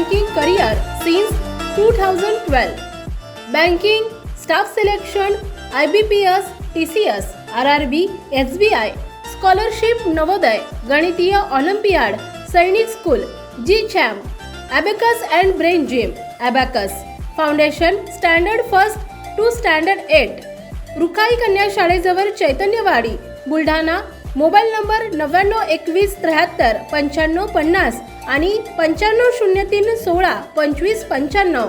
Two thousand twelve banking staff selection I B P S T C S R R B S B I scholarship Navodaya गणितीय olympiad Sainik school G charm abacus and brain gym abacus foundation standard first to standard eight Rukhai कन्या शाळेजवळ Chaitanyawadi Buldhana mobile number नव्याण्णव एकवीस त्र्याहत्तर पंच्याण्णव पन्नास आणि पंच्याण्णव शून्य तीन सोळा पंचवीस पंच्याण्णव.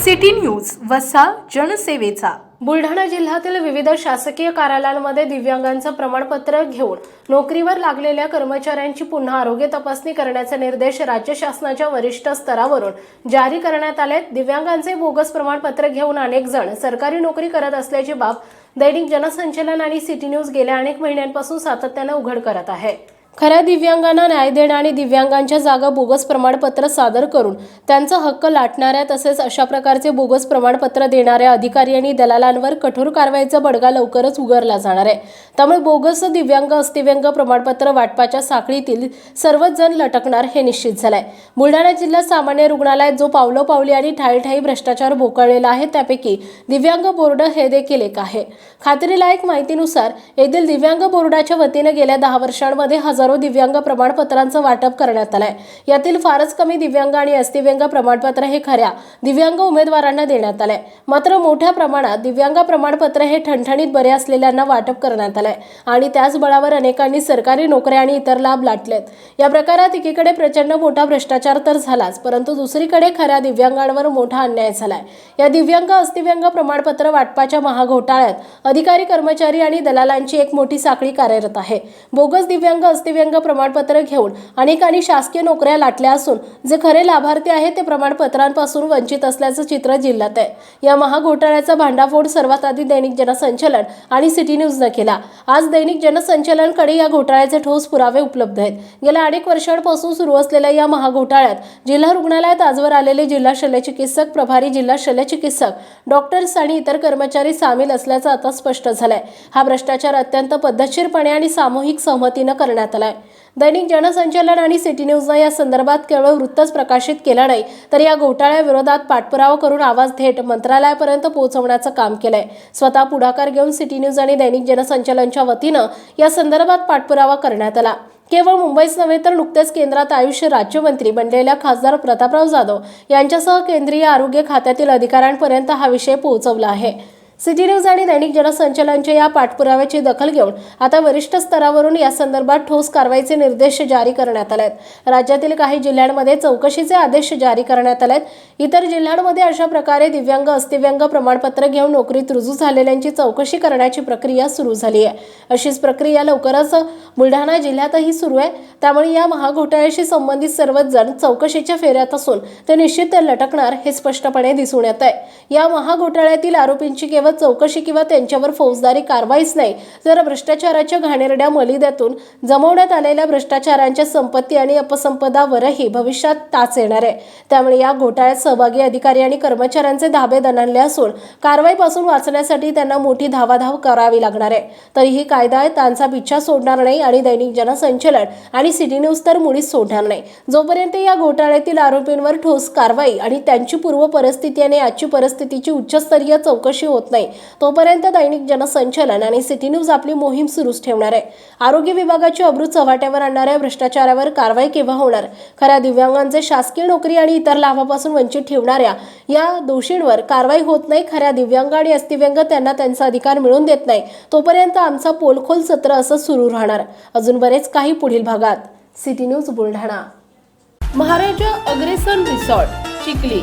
सिटी न्यूज वसा जनसेवेचा. बुलढाणा जिल्ह्यातील विविध शासकीय कार्यालयांमध्ये दिव्यांगांचं प्रमाणपत्र घेऊन नोकरीवर लागलेल्या कर्मचाऱ्यांची पुन्हा आरोग्य तपासणी करण्याचे निर्देश राज्य शासनाच्या वरिष्ठ स्तरावरून जारी करण्यात आले दिव्यांगांचे बोगस प्रमाणपत्र घेऊन अनेक जण सरकारी नोकरी करत असल्याची बाब दैनिक जनसंचलन आणि सिटी न्यूज गेल्या अनेक महिन्यांपासून सातत्यानं उघड करत आहे. खऱ्या दिव्यांगांना न्याय देणं आणि दिव्यांगांच्या जागा बोगस प्रमाणपत्र सादर करून त्यांचा हक्क लाटणाऱ्या तसेच अशा प्रकारचे बोगस प्रमाणपत्र देणाऱ्या अधिकारी आणि दलालांवर कठोर कारवाईचा बडगा लवकरच उगारला जाणार आहे. त्यामुळे बोगस दिव्यांग अस्थिव्यंग प्रमाणपत्र वाटपाच्या साखळीतील सर्वच जण लटकणार हे निश्चित झालंय. बुलढाणा जिल्हा सामान्य रुग्णालयात जो पावलोपावली आणि ठाई भ्रष्टाचार भोकळलेला आहे त्यापैकी दिव्यांग बोर्ड हे देखील एक आहे. खात्रीलायक माहितीनुसार येथील दिव्यांग बोर्डाच्या वतीनं गेल्या दहा वर्षांमध्ये हजार दिव्यांग प्रमाणपत्रांचं वाटप करण्यात आलंय. यातील फारच कमी दिव्यांग आणि अस्थिव्यंग प्रमाणपत्र हे खऱ्या दिव्यांग उमेदवारांना देण्यात आलंय. मात्र मोठ्या प्रमाणात दिव्यांग प्रमाणपत्र हे ठणठणीत बरे असलेल्यांना वाटप करण्यात आलंय आणि त्याच बळावर अनेकांनी सरकारी नोकऱ्या आणि इतर लाभ लाटलेत. या प्रकारात एकीकडे प्रचंड मोठा भ्रष्टाचार तर झालाच परंतु दुसरीकडे खऱ्या दिव्यांगांवर मोठा अन्याय झालाय. या दिव्यांग अस्थिव्यंग प्रमाणपत्र वाटपाच्या महाघोटाळ्यात अधिकारी कर्मचारी आणि दलालांची एक मोठी साखळी कार्यरत आहे. बोगस दिव्यांग अस्थिव्यंग प्रमाणपत्र घेऊन अनेकांनी शासकीय नोकऱ्या लाटल्या असून जे खरे लाभार्थी आहेत ते प्रमाणपत्रांपासून वंचित असल्याचं चित्र जिल्ह्यात आहे. या महाघोटाळ्याचा भांडाफोड सर्वात आधी दैनिक जनसंचलन आणि सिटी न्यूजनं केला. आज दैनिक जनसंचलनकडे या घोटाळ्याचे ठोस पुरावे उपलब्ध आहेत. गेल्या अनेक वर्षांपासून सुरू असलेल्या या महाघोटाळ्यात जिल्हा रुग्णालयात आजवर आलेले जिल्हा शल्यचिकित्सक प्रभारी जिल्हा शल्यचिकित्सक डॉक्टर्स आणि इतर कर्मचारी सामील असल्याचं आता स्पष्ट झालंय. हा भ्रष्टाचार अत्यंत पद्धतशीरपणे आणि सामूहिक सहमतीनं करण्यात आला. आलाय दैनिक जनसंचलन आणि सिटी न्यूजनं या संदर्भात केवळ वृत्तच प्रकाशित केलं नाही तर या घोटाळ्याविरोधात पाठपुरावा करून आवाज थेट मंत्रालयापर्यंत पोहोचवण्याचं काम केलंय. स्वतः पुढाकार घेऊन सिटी न्यूज आणि दैनिक जनसंचलनच्या वतीनं या संदर्भात पाठपुरावा करण्यात आला. केवळ मुंबईच नव्हे तर नुकतेच केंद्रात आयुष्य राज्यमंत्री बनलेल्या खासदार प्रतापराव जाधव यांच्यासह केंद्रीय आरोग्य खात्यातील अधिकाऱ्यांपर्यंत हा विषय पोहोचवला आहे. सिटी न्यूज आणि दैनिक जनसंचलनच्या या पाठपुराव्याची दखल घेऊन आता वरिष्ठ स्तरावरून या संदर्भात ठोस कारवाईचे निर्देश जारी करण्यात आले आहेत राज्यातील काही जिल्ह्यांमध्ये चौकशीचे आदेश जारी करण्यात आले आहेत इतर जिल्ह्यांमध्ये अशा प्रकारे दिव्यांग अस्तिव्यंग प्रमाणपत्र घेऊन नोकरीत रुजू झालेल्यांची चौकशी करण्याची प्रक्रिया सुरू झाली आहे. अशीच प्रक्रिया लवकरच बुलढाणा जिल्ह्यातही सुरू आहे. त्यामुळे या महाघोटाळ्याशी संबंधित सर्वच जण चौकशीच्या फेऱ्यात असून ते निश्चित लटकणार हे स्पष्टपणे दिसून येत आहे. या महाघोटाळ्यातील आरोपींची केवळ चौकशी किंवा त्यांच्यावर फौजदारी कारवाईच नाही. तर भ्रष्टाचाराच्या घाणेरड्या मलिद्यातून जमवण्यात आलेल्या भ्रष्टाचारांच्या संपत्ती आणि अपसंपदावरही भविष्यात टाच येणार आहे. त्यामुळे या घोटाळ्यात सहभागी अधिकारी आणि कर्मचाऱ्यांचे धाबे दणाणले असून कारवाईपासून वाचण्यासाठी त्यांना मोठी धावाधाव करावी लागणार आहे. तरीही कायदा त्यांचा पिछा सोडणार नाही आणि दैनिक जनसंचलन आणि सिटी न्यूज तर मुळीच सोडणार नाही. जोपर्यंत या घोटाळ्यातील आरोपींवर ठोस कारवाई आणि त्यांची पूर्व परिस्थिती आणि आजची परिस्थितीची उच्चस्तरीय चौकशी होत नाही तोपर्यंत दैनिक जनसंचलन आणि सिटी न्यूज आपली मोहीम सुरूच ठेवणार आहे. आरोग्य विभागाची अब्रू चव्हाट्यावर आणणाऱ्या भ्रष्टाचारावर कारवाई केव्हा होणार? खऱ्या दिव्यांगांचे शासकीय नोकरी आणि इतर लाभापासून वंचित ठेवणाऱ्या या दोषींवर कारवाई होत नाही खऱ्या दिव्यांग आणि अस्थिव्यंग त्यांना त्यांचा अधिकार मिळून देत नाही. तोपर्यंत आमचा पोलखोल सत्र असं सुरू राहणार. अजून बरेच काही पुढील भागात. City news Buldhana. Maharaja Agrasen resort Chikhli.